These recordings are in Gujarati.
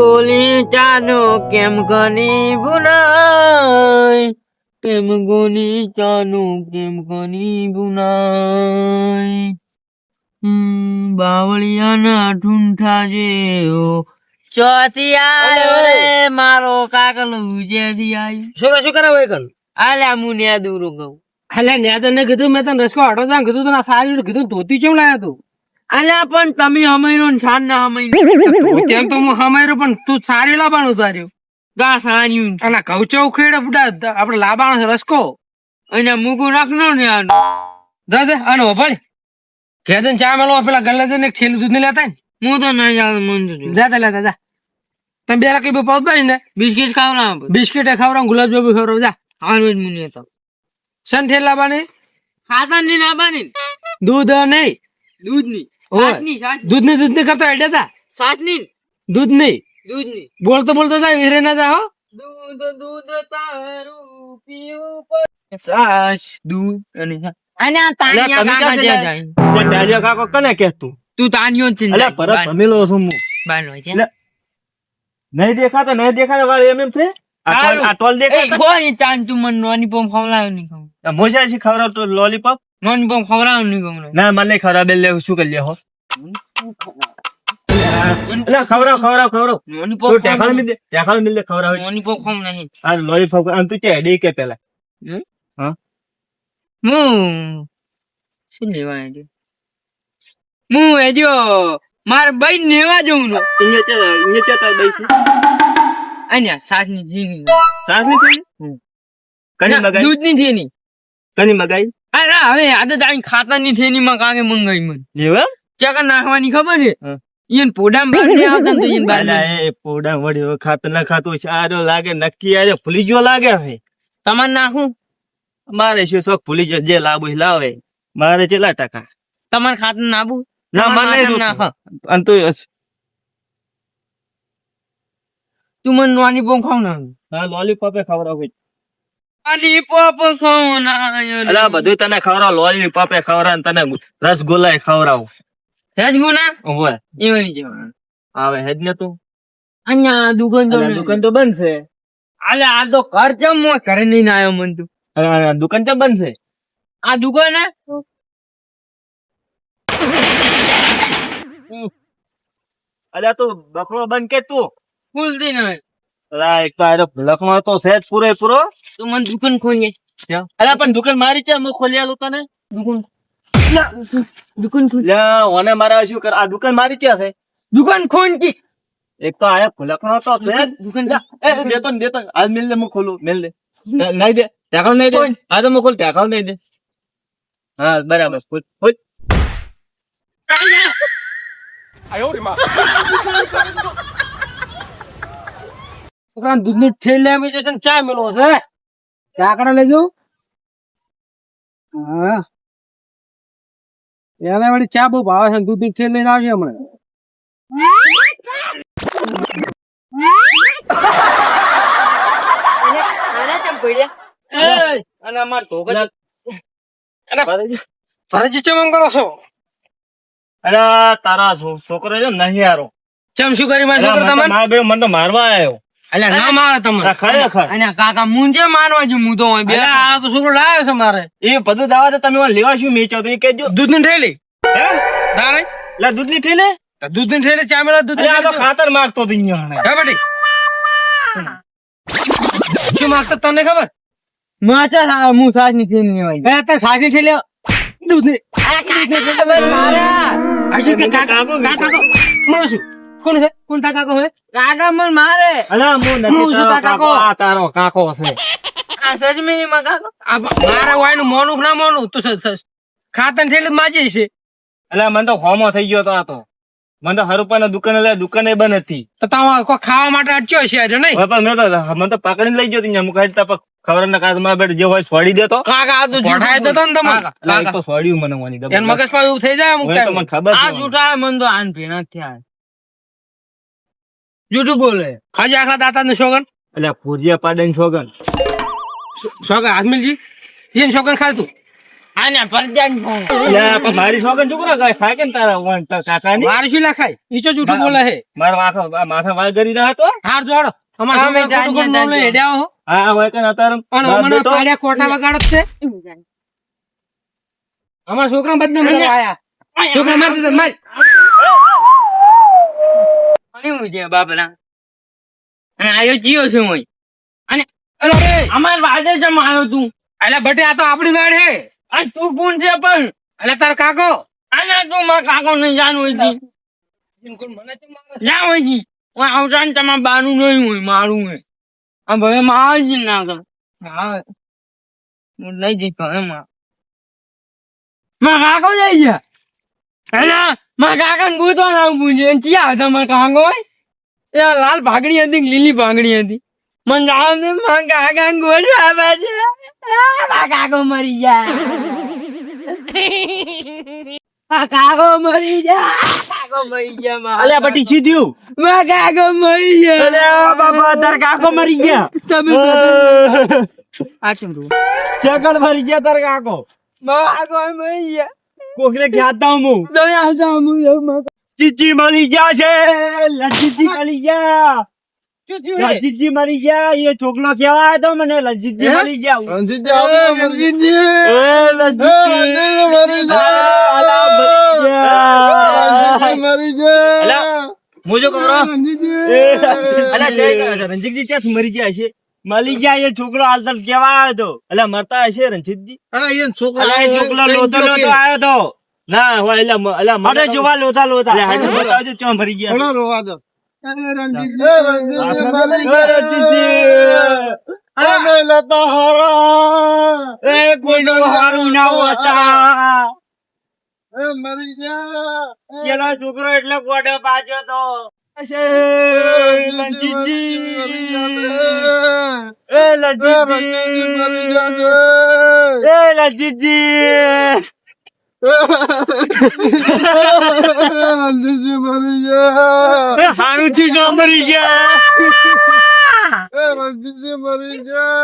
ગોલી ચાનો કેમ ગની બુનાય કેમ ગોલી ચાનો કેમ ગની બુનાય હમ, બાવળિયાના ઠૂંઠા જેવો ચોથી રે મારો કાકલ ઉજેથી આયો છોકરા શું કરે હોય કલ આલ્યા મુનિયા દૂરો કહું. એટલે ન્યા તને કીધું મેં તને રસકો હટો તા કીધું તને સારી કીધું ધોતી ચેમ લાયા તું? આલ્યા પણ તમે હમઈનો ને છાન ના હમઈનો તેમ તો હું હમાયરો પણ તું સારી લાબાણ ઉતાર્યો. ગા સાન્યું અને કૌચો ઉખેડે ફૂટા આપણે લાબાણ રસકો. અને મૂકું રાખનો ને આનો. જા દે અને ઘેર જઈને ચા મેલો પેલા ગલ્લે ને થેલી દૂધ ને લેતા ને. હું તો ના યાદ મન તો જા તે લેતા જા. તમે બે રાખી બહુ પાવત ને. બિસ્કિટ ખાવરા બિસ્કિટ ખાવરા ગુલાબ જાંબુ ખવડાવ જા. હાલ જ મુનિ હતો સન થેલ લાવવાની ખાતા ની ના બની દૂધ નહીં. દૂધની ઓય. સાચની સાચ દૂધની દૂધની કરતા હેડે તા? સાચની દૂધ નહીં? દૂધની બોલતો બોલતો જા વિરે ના જા હો. દૂધ દૂધ તારું પીવું પડે. સાચ દૂધ અને અને આ તાનિયા કાકા જ્યાં તે ડાલિયા કાકો કને કે તું તું તાનિયો ને અલ્યા પરત ભમેલો છું હું. બારનો છે. નહીં દેખાતા નહીં દેખાતા વાળ એમ એમ છે? આ ટોલ- સારું. આ ટોલ એ દેખાતા? કોની ચાંદ તું નોની પોમ ખવડાવ્યો નહીં મોજા છે ખવડાવતો લોલીપોપ નોની પોમ ખવડાવ્યો નહીં કહું ના મને નહીં બે લે શું કરી લે હો અલ્યા ખવડાવ ખવડાવ ખવડાવ નોની પોપ તો ટેકાળ મિલ દે ટેકાળ મિલ દે ખવડાવ નોની ખમ નહીં આ લોલીપોપ આમ તું કે હેડી કે પેલા મુ શું લેવા આજે મુ એજો માર બાઈ લેવા જવું નો અહીંયા ચે અહીંયા ચે તાર છે આન્યા સાસની જીની સાસની જીની. કની મગાઈ દૂધની જીની કની મગાઈ અરે હવે આદત આઈ ખાતા ની થેલી માં મંગાઈ મન. લેવા ચકા નાખવાની ખબર છે? હા. પોડામ બાર આવતા તો ઈયન બાર એ પોડા વડે ખાત ના ખાતું છે. લાગે નક્કી આરે ભૂલી ગયો લાગે છે તમાર નાખું મારે શું શોખ? ભૂલી જાય જે લાવો લાવે. મારે કેટલા ટકા? તમારે ખાતું નાબું ના મને તો તું મને નોની પોમ ખાવ ના હા લોલીપોપે ખવડાવ અલા બધું તને ખવડાવ લોલીપોપે ખવડાવ તને રસગુલ્લા ખવડાવ. રસગુના ઓય એવાની જવાનું. આવે હેજ ને તું? અહીંયા દુકાન તો દુકાન તો બનશે અલે આ તો ઘર ચમ મોય ઘરે નહીં આવ્યો મન તું. દુકાન તો બનશે આ દુકાન હે? અલ્યા તું બકરો બન કે તું? ખુલતી નહીં અલા એક તો આરો લખણો તો સહેજ પૂરો પૂરો. તું મને દુકાન ખોલીએ. અલા પણ દુકાન મારી છે મો ખોલ્યા આલું તને દુકાન દુકાન ખોલ. લ્યા, ઓને મારા શું કર આ દુકાન મારી છે છે? દુકાન ખોલ કી. એક તો આયા લખણો તો છે દુકાન એ એ, દેતો ને દેતો ને. હાલ મિલ દે મો ખોલું મિલ દે. ના- નહીં દે ટેકલ નહીં દે. હા તો હું ખોલ ટેકલ નહીં દે. હા બરાબર ખોલ ખોલ. આયો રે થેલી આપી છે ને ચા મેલો છે ચા કરા લેજો હા. એને વળી ચા બહુ ભાવે છે દૂધની થેલી લઈને આવશે હમણાં. એ, અને અમાર ઢોકા ફરજી ચમ કરો છો? અરે તારા છો- છોકરો છે નહીં યારો ચમ શું કરી મારા છોકરા મને તો તમને મારા મને તો મારવા આવ્યો અલ્યા ના મારે તમે ખરેખર? અને કાકા મુંજે માનવા જો મુદો હોય બે આ તો છોકરો લાવ્યો છે મારે. એ બધું દાવા તો તમે લેવા શું મેચો તો એ કહેજો. દૂધની થેલી? હે? તારે? એટલે દૂધની થેલે? દૂધની થેલી ચા મેળા દૂધ અરે આ તો ખાતર માગતો હતો અહીંયા હે બેટી? શું માગતો તને ખબર? માચા હું સાસની ઠેલી લેવા એ તે સાસની થેલી દૂધની. હજી કે કાકા કાકો, કાકા કાકો. મને શું? કોણ છે? કોણ તા કાકો હે કાકા મને મારે. અલા, હું નથી તારો તારો કાકો, કાકો. આ તારો કાકો છે. આ સજમીની માં કાકા. આ વાયનું મોનું ના મોનું. તું સ- સ- ખાતર થેલી માજે છે. અલા મને તો હોમો થઈ ગયો તો આ તો. મને તો હરુપા દુકાને લે દુકાને બંધ હતી. તો તમારે કોઈ ખાવા માટે અટક્યો છે આજે નહીં? પણ મેં તો મને તો પકડીને લઈ ગયો ત્યાં મુકાઈ તા ખબર ના કાદમાં જે હોય છોડી દેતો. કાકા આ તો પઢાઈ દેતો ને તમે. તો છોડ્યું મને વાની એને દબા. મગજમાં એવું થઈ જાય મને ખબર આ છે જૂઠા મન તો આન ભેના થયા. જૂઠું બોલે. ખાજે આખલા દાતા ને શોગન? એટલે ભુજિયા પાડે ને શોગન. શોગન આને મારી સોગન છોકરા ગાય ખાય કે તારા વન તારા કાકાની? મારે શું લખાય ઈચો જૂઠું બોલે હે. મારા માથા માથા વાળ કરી રહ્યા હતો હાર જોડો. અમારે અમે છોકરા જાણીએ, ખોટું બોલે? જાણીએ. હેડ્યા હો. હા હોય કે ને અત્યારે અને બાપ અમને બેટો, પાડ્યા કોઠા વગાડો છે. અમારા છોકરા બદનામ કરવા આયા. છોકરા મારી દીધા માર. શું છે બાપરા અને આયો જીયો છે હું. અને અમાર વાડે જમ આવ્યો તું. અલા બટે આ તો આપણી વાડ હે. આ તું કોણ છે પણ? અલા તાર કાકો. આને તું મારા કાકો ને જાણવું હોય તી. મને કેમ મારે? ના હોય તી. હું આવતા ને તમારે બાનું નહીં હોય મારું હોય આ ભાઈ માર જ ના કર હા. હું લઈ જઈ કહે માં કાકો જાય છે? અલા મારા કાકા ગોતવા ના પૂછે ચિયા હતા મારા કાંગો એ લાલ ભાગડી હતી લીલી ભાગડી હતી? મને જાણ ને મારા કાકા ગોતવા પાછે મારા કાકો મરી જાય આ કાકો મરી જાય કાકો મરી ગયા મારા અલ્યા બટી સીધ્યું મારા કાકો મરી ગયા. અલ્યા બાપા તારા કાકો મરી ગયા. તમે આ કેમ તું ચકડ મરી ગયા તાર કાકો. મારા કાકો મરી ગયા. કોકને ખ્યાતા હું દયા જામું એવું મારા ચીચી મળી ગયા છે. લજીજી મળી ગયા. હે? લજીજી મરી ગયા. એ છોકરો કેવા તો મને લજીજી હે? મરી ગયા. લજીજી આવે, રણજીતજી. એ લજીજી મરી ગયા. મરી ગયા. અલા, કરો એ, અલા, જય રણજીતજી ક્યાંથી મરી ગયા છે? મરી ગયા એ છોકરો હાલ તક કેવા આવ્યો તો. એટલે મરતા હશે રણજીતજી? એ છોકરો છોકરો લોતો લોતો આવ્યો હતો ના હોય એટલે એટલે મારે જોવા લોતા લોતા એટલે બતાવજો ક્યાં ભરી ગયા. થોડો રોવા દો. હોતા. છોકરો એટલે ગોડે પાછો તો. એ રણજીતજી મરી ગયા રણજીતજી મરી ગયા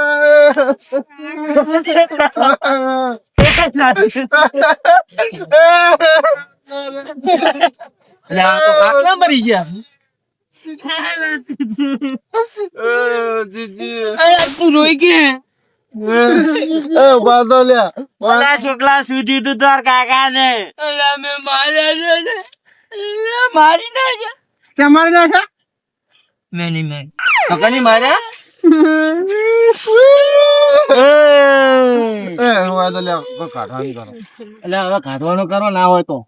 મરી ગયા તો ગયા રોઈ અલા, મારી નાખ્યા મેં નહીં મેં સકની માર્યા એ બાદલ્યા કાઢવાની કરો. એટલે હવે કાઢવાનો કરો ના હોય તો.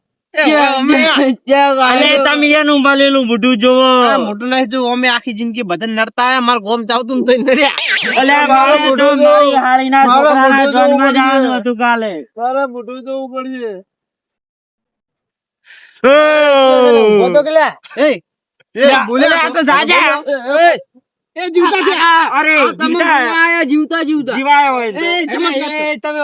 તમે એનું મળેલું મોઢું જોવો મોટું નહીં જો અમે આખી જિંદગી બધા નડતા મારા ગોમ ચાવતું તો નડ્યા મોઢું મોઢું જોવું પડશે. એ જીવતા છે અરે જીવતા. જીવતા જીવતા. જીવાય હોય એ ચમત્કાર એ તમે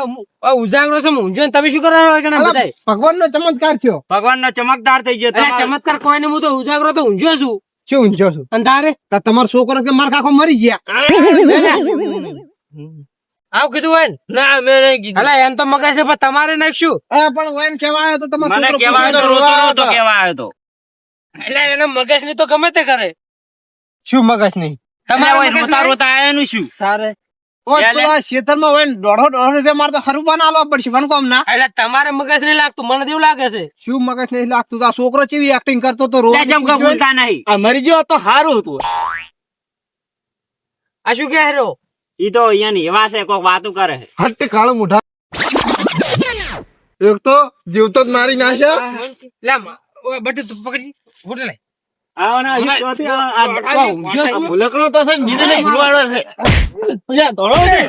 ઉજાગરો છો ઊંઝો ને તમે શું કરવાનો કે બધાય ભગવાનનો ચમત્કાર થયો. ભગવાનનો ચમકદાર થઈ ગયો. ચમત્કાર કોઈને હું તો ઉજાગરો તો ઊંઝો છું. શું ઊંચો છું? અંધારે તો તમારો છોકરો કે માર કાકો મરી ગયા. આવ કીધું હોય ને? ના મેં નહીં કીધું. અલા એમ તો મગજ છે પણ તમારે નાખશું. એ પણ વૈન કેવા આવ્યો તો તમારો મને કેવાય તો રોતો રોતો હતો. કેવા આવ્યો તો એટલે એના મગજની તો ગમે તે કરે. શું મગજ નહીં તમારા મગજ નહીં? શું? તારે. ના તમારે મગજ લાગતું મને એવું લાગે છે. શું મગજ નહીં લાગતું? તો આ છોકરો કેવી એક્ટિંગ કરતો તો રોજ? બોલતા નહીં. મરી ગયો તો સારું હતું. આ શું કે હેરો ઈ તો અહીંયાની એવા છે કોક વાતું કરે હટ કાળો મોઢા. એક તો જીવતો જ મારી નાખ્યા. લે બટ તું પકડી ફોટો લે આવો ને, ઈ ચોથી આ- ભૂલકણો તો છે બીજું ભૂલવાડો છે. ધોળો છે.